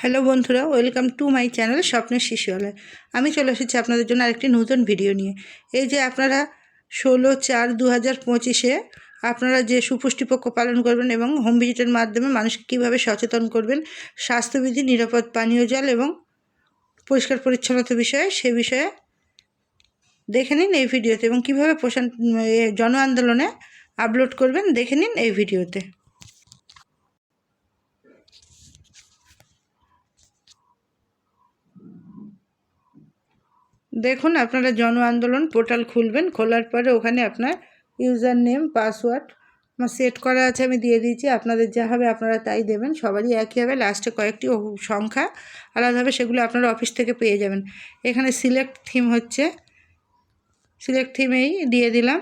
Hello বন্ধুরা, welcome to my channel স্বপ্নের শিশুয়ালয় আমি চলে এসেছি আপনাদের জন্য আরেকটি নতুন ভিডিও নিয়ে। এই যে আপনারা ষোলো চার দু হাজার পঁচিশে আপনারা যে সুপুষ্টি পক্ষ পালন করবেন এবং হোম ভিজিটের মাধ্যমে মানুষকে কীভাবে সচেতন করবেন, স্বাস্থ্যবিধি, নিরাপদ পানীয় জল এবং পরিষ্কার পরিচ্ছন্নতা বিষয়ে সে বিষয়ে দেখে নিন এই ভিডিওতে এবং কীভাবে পোষণ জন আন্দোলনে আপলোড করবেন, দেখে নিন এই ভিডিওতে। দেখুন, আপনারা জন আন্দোলন পোর্টাল খুলবেন, খোলার পরে ওখানে আপনার ইউজার নেম পাসওয়ার্ড, আমার সেট করা আছে, আমি দিয়ে দিয়েছি, আপনাদের যা হবে আপনারা তাই দেবেন, সবারই একই হবে, লাস্টে কয়েকটি সংখ্যা আলাদা হবে, সেগুলো আপনারা অফিস থেকে পেয়ে যাবেন। এখানে সিলেক্ট থিম হচ্ছে, সিলেক্ট থিমেই দিয়ে দিলাম।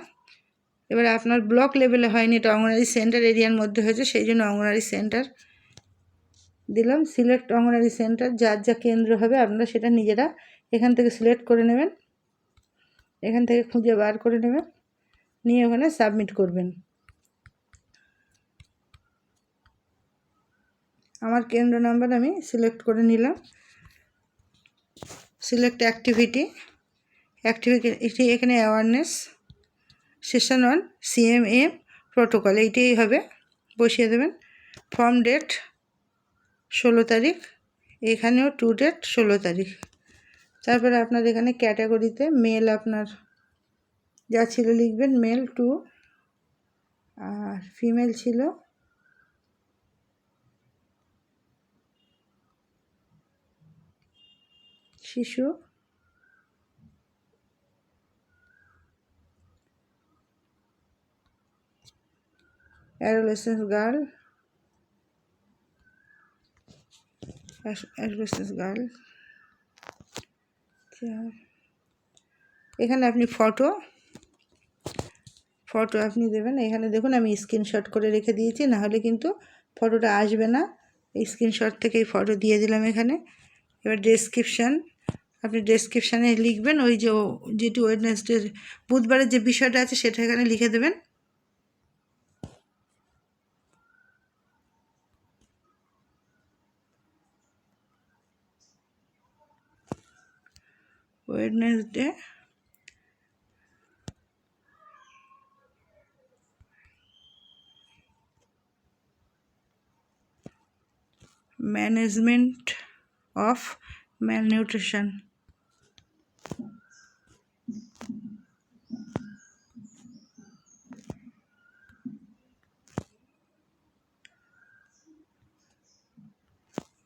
এবার আপনার ব্লক লেভেলে হয়নি, এটা অঙ্গনারী সেন্টার এরিয়ার মধ্যে হয়েছে, সেই জন্য অঙ্গনারী সেন্টার দিলাম। সিলেক্ট অঙ্গনারী সেন্টার, যার যা কেন্দ্র হবে, আপনারা সেটা নিজেরা এখান থেকে সিলেক্ট করে নেবেন। এখান থেকে খুঁজে বার করে নেবেন। নিয়ে ওখানে সাবমিট করবেন। আমার কেন্দ্র নাম্বার আমি সিলেক্ট করে নিলাম। Select activity. অ্যাক্টিভিটি এখানে awareness session one CMM protocol এইটাই হবে। বসিয়ে দেবেন। ফর্ম ডেট ষোলো তারিখ, এখানেও টু ডেট ষোলো তারিখ। তারপরে আপনার এখানে ক্যাটাগরিতে মেল আপনার যা ছিল লিখবেন মেল টু আর ফিমেল ছিল। শিশু। অ্যাডোলেসেন্স গার্ল অ্যাডোলেসেন্স গার্ল এখানে আপনি ফটো ফটো আপনি দেবেন। এখানে দেখুন, আমি স্ক্রিনশট করে রেখে দিয়েছি। না হলে কিন্তু ফটোটা আসবে না। স্ক্রিনশট থেকে এই ফটো দিয়ে দিলাম এখানে। এবার ডেসক্রিপশান আপনি ডেসক্রিপশানে লিখবেন। ওই যে যেটি ওয়েডনেসডে বুধবারের যে বিষয়টা আছে, সেটা এখানে লিখে দেবেন। wednesday. Management of malnutrition.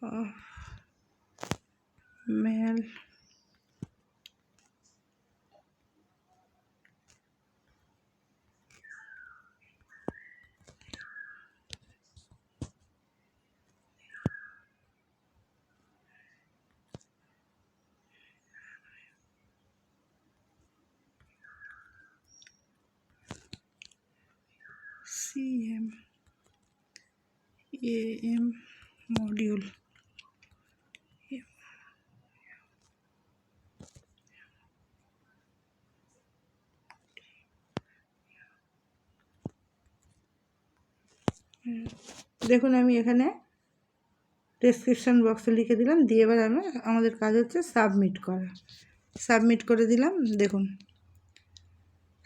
Of malnutrition CM AM module. দেখুন, আমি এখানে ডেসক্রিপশান বক্সে লিখে দিলাম, দিয়ে এবার আমি আমাদের কাজ হচ্ছে সাবমিট করা। সাবমিট করে দিলাম, দেখুন।